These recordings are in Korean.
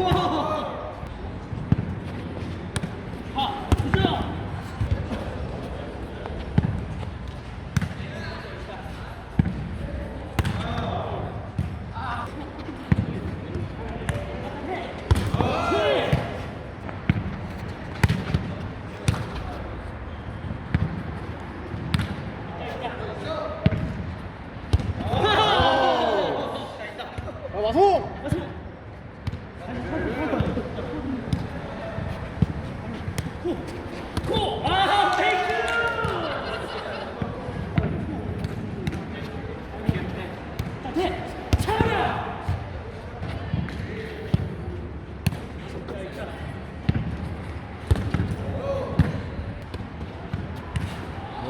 아, 와서!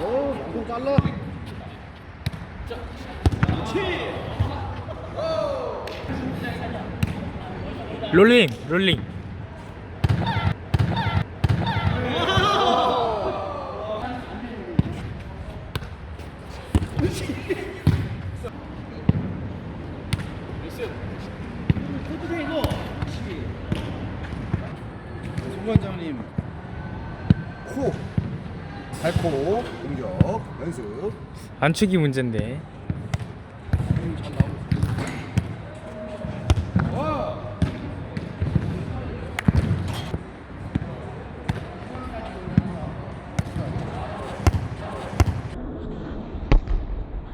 어, 방송 잘라. 롤링 롤링. 송관장님 코. 발코. 공격 연습. 안축이 문제인데 잘 나오고 있습니다. 와!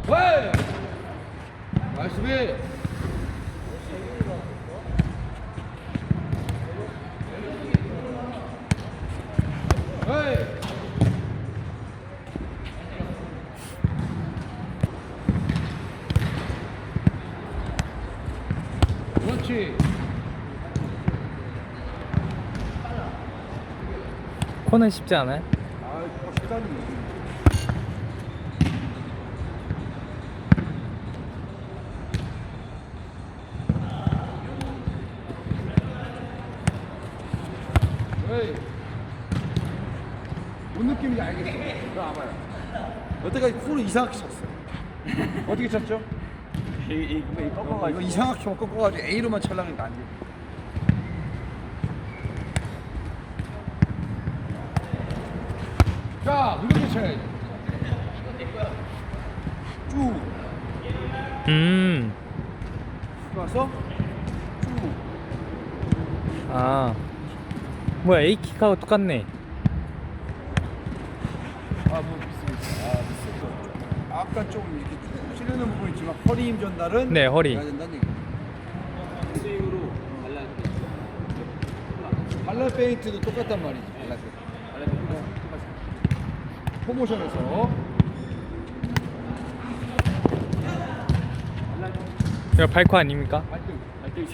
와! 나이스 비! 헤이! 그렇지. 코는 쉽지 않아요? 아. 에이. 뭔 느낌인지 알겠어. 그거 알아요. 여태까지 코를 이상하게 쳤어. 어떻게 쳤죠? 꺾어가지고 이거 이상하게 꺾어가지고 A로만 찰랑니까 안 돼. 자, 이렇게 쳐야지. 쭉. 음. 들어왔어? 쭉. 아 뭐야 A킥하고 똑같네 아, 뭐 비슷 아, 비슷 아까 좀 이렇게 쭉 찌르는 부분 있지만 허리 힘 전달은 네, 허리. 해야 된다는 얘기. 스윙으로 발랄 페인트도 똑같단 말이지. 발랄 페인트. 포모션에서 이거 발코 아닙니까? 발등. 발등.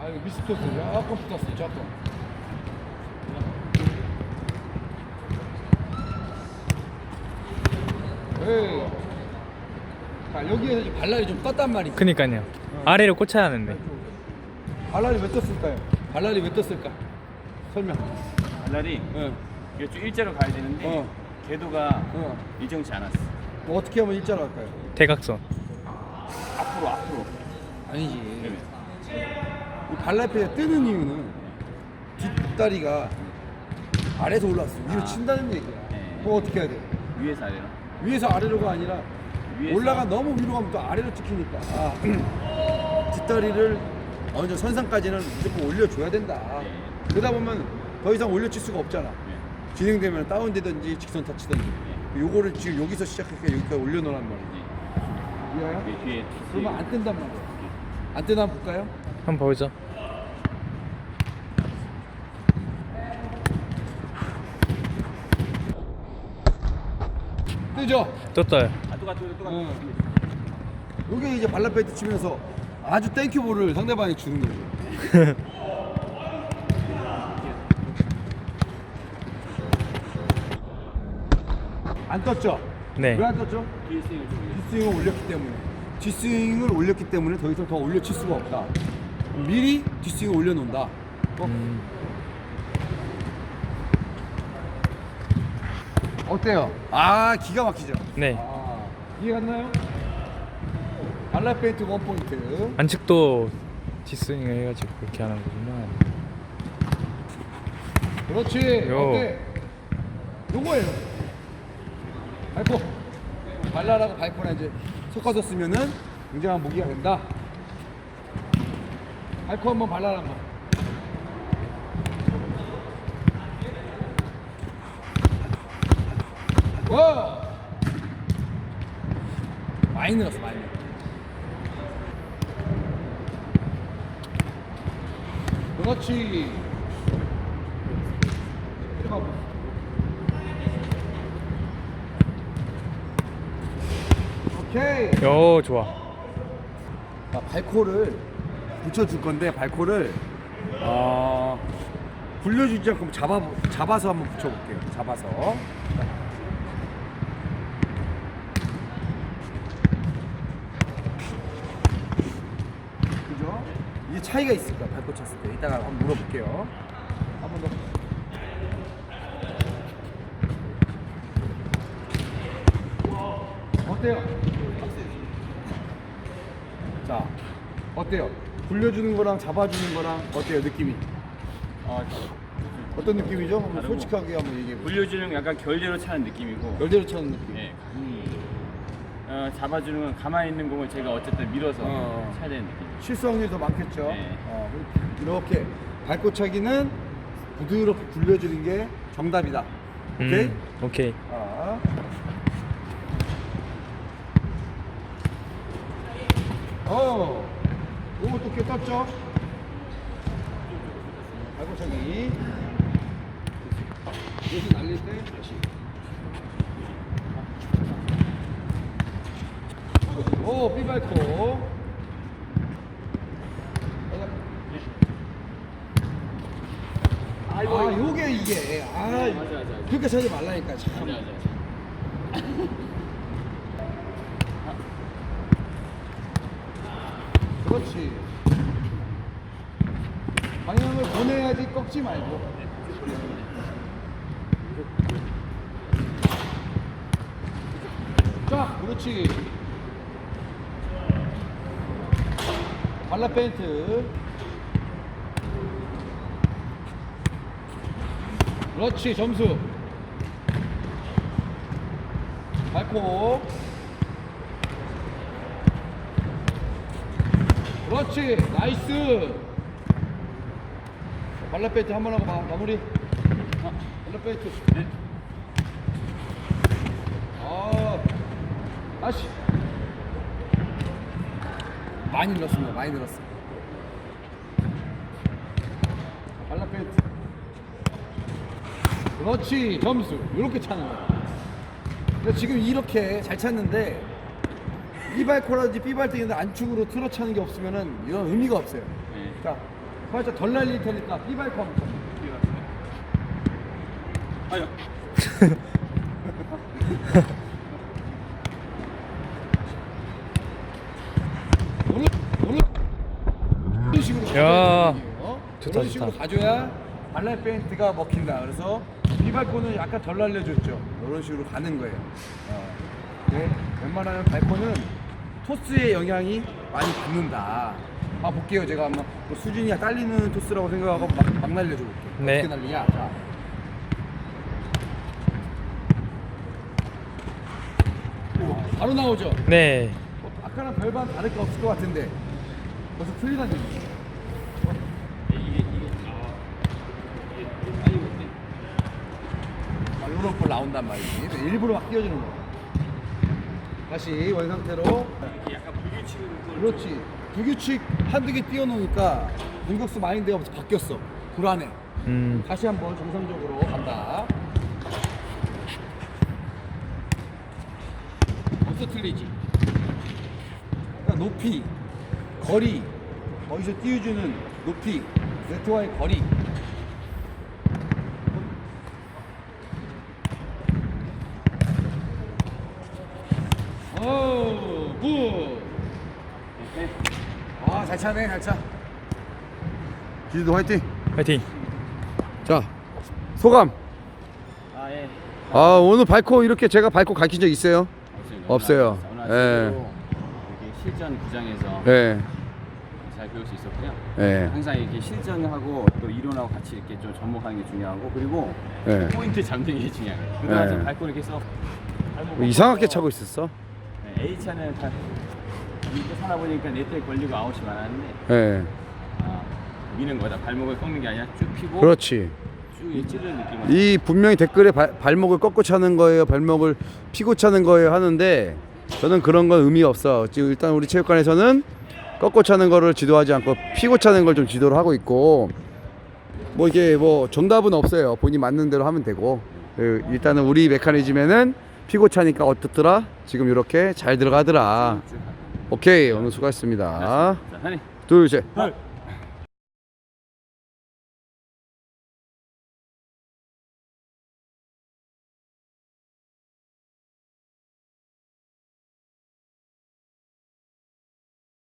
아 이거 미스 토스 약간 붙었어 조금. 에이. 자 여기에서 이제 발랄이 좀 떴단 말이지. 그니까요 아래로 꽂혀야 하는데 발랄이 왜 떴을까요? 발랄이 왜 떴을까? 설명. 발날이 어. 이게 좀 일자로 가야 되는데 어. 궤도가 어. 일정치 않았어. 뭐 어떻게 하면 일자로 할까요? 대각선 앞으로 앞으로. 아니지. 네. 이 발랄페가 뜨는 이유는 뒷다리가 아래에서 올라왔어. 위로 친다는 얘기야. 네. 그거 어떻게 해야 돼? 위에서 아래로. 위에서 아래로가 아니라 위에서- 올라가 너무 위로 가면 또 아래로 찍히니까 아, 뒷다리를 어느 정도 선상까지는 무조건 올려줘야 된다. 네. 그러다 보면 더 이상 올려칠 수가 없잖아. 네. 진행되면 다운되든지 직선 터치든지. 요거를 지금 여기서 시작할까 여기까지 올려놓으란 말이지. 이해요? 네, 뒤에 그러면 안 뜬단 말이야. 안 뜨나 한번 볼까요? 한번 보죠 뜨죠? 또 떠요 아 똑같아 똑같아. 응. 요게 이제 발라페이트 치면서 아주 땡큐볼을 상대방이 주는 거죠. 안 떴죠? 네 왜 안 떴죠? 뒷스윙을 올렸기 때문에. 뒷스윙을 올렸기 때문에 더 이상 더 올려칠 수가 없다. 미리 뒷스윙을 올려놓는다. 어? 음, 어때요? 아 기가 막히죠? 네 아, 이해 갔나요? 발라페인트 원 포인트. 안측도 뒷스윙 해가지고 그렇게 하는 거구나. 그렇지. 요. 어때? 요거예요. 발코. 발라라고 발코나 이제 섞어서 쓰면은 굉장한 무기가 된다. 발코 한번 발라라 한번. 와! 많이 늘었어, 많이. 늘었어. 그렇지. 들어가 봐. 오케이. 요 좋아. 아, 발코를 붙여줄 건데 발코를 어, 굴려주지 않고 잡아 잡아서 한번 붙여볼게요. 잡아서. 그죠? 이게 차이가 있을 거야 발코 찼을 때. 이따가 한번 물어볼게요. 한 번 더. 어때요? 자, 어때요? 굴려주는 거랑 잡아주는 거랑 어때요 느낌이? 어, 어떤 느낌이죠? 한번. 솔직하게 한번 얘기해 보세요. 물려주는 약간 결대로 차는 느낌이고 열대로 차는 느낌. 예. 어, 잡아주는 건 가만히 있는 공을 제가 어쨌든 밀어서 어. 차야 되는 느낌. 실수 확률이 더 많겠죠. 네. 어, 이렇게 발꽃차기는 부드럽게 굴려주는 게 정답이다. 오케이? 음, 오케이. 아. 어, 요것도 꽤 떴죠? 발꽃차기. 여기 날릴 때 다시. 오, 삐발코. 아, 요게 이게. 아, 맞아, 맞아, 맞아. 그렇게 차지 말라니까. 참. 맞아, 맞아. 그렇지. 방향을 보내야지 꺾지 말고. 자, 그렇지. 발라 페인트. 그렇지, 점수. 밟고. 그렇지 나이스. 발라 페인트 한 번 하고 마, 마무리. 아, 발라 페인트. 네. 아 다시. 많이 늘었습니다 많이 늘었어 발라 페인트. 그렇지 점수. 이렇게 차는 거야 지금 이렇게 잘 찼는데 B발코라든지 B발등인데 안축으로 틀어 차는 게 없으면은 이런 의미가 없어요 네. 자 살짝 덜 날릴 테니까 오늘 이런 식으로 야, 가줘야 되는 거예요. 좋다, 이런 식으로 좋다. 가줘야 발랄 페인트가 먹힌다. 그래서 비 발코는 약간 덜 날려줬죠. 이런 식으로 가는 거예요. 어. 네, 웬만하면 발코는 토스의 영향이 많이 받는다. 아 볼게요. 제가 한번 뭐 수준이 딸리는 토스라고 생각하고 막, 막 날려줘 볼게요. 네. 어떻게 날리냐? 자. 오, 바로 나오죠. 네. 어, 아까랑 별반 다를 게 없을 것 같은데 벌써 틀리다는 얘기죠. 이게 이게 아 이게 빨리 못해. 아, 요런 볼 나온단 말이지. 일부러 막 띄워주는 거. 다시 원 상태로. 약간 불규칙으로 그렇지. 불규칙 한두 개 띄워놓으니까 공격수 마인드가 바뀌었어. 불안해. 음, 다시 한번 정상적으로 간다. 벌써 틀리지. 그러니까 높이, 거리, 거기서 띄워주는 높이, 네트와의 거리. 잘 차네, 잘 차. 기지도 화이팅. 파이팅. 자, 소감. 아 예. 아 오늘 발코 이렇게 제가 발코 가르친 적 있어요? 없습니다. 없어요. 오늘 예. 아침에도 이렇게 실전 구장에서 예. 잘 배울 수 있었고요. 예. 항상 이렇게 실전하고 또 이론하고 같이 이렇게 좀 접목하는 게 중요하고 그리고 예. 포인트 잡는 게 중요해요. 그동안 네. 좀 밟고 이렇게 써. 밟고 이상하게 차고 있었어. 네, A차는 다 이렇게 사다 보니까 네트에 걸리고 아웃이 많았는데 예. 아, 미는 거다. 발목을 꺾는 게 아니라 쭉 피고 그렇지. 쭉 찌르는 느낌으로. 이 분명히 댓글에 발, 발목을 꺾고 차는 거예요, 발목을 피고 차는 거예요 하는데 저는 그런 건 의미 없어. 지금 일단 우리 체육관에서는 꺾고 차는 거를 지도하지 않고 피고 차는 걸 좀 지도를 하고 있고 뭐 이게 뭐 정답은 없어요. 본인 맞는 대로 하면 되고 그 일단은 우리 메커니즘에는 피고 차니까 어떻더라? 지금 이렇게 잘 들어가더라. 쭉. 오케이 오늘 수고하셨습니다. 자, 선생님. 둘 셋. 헐.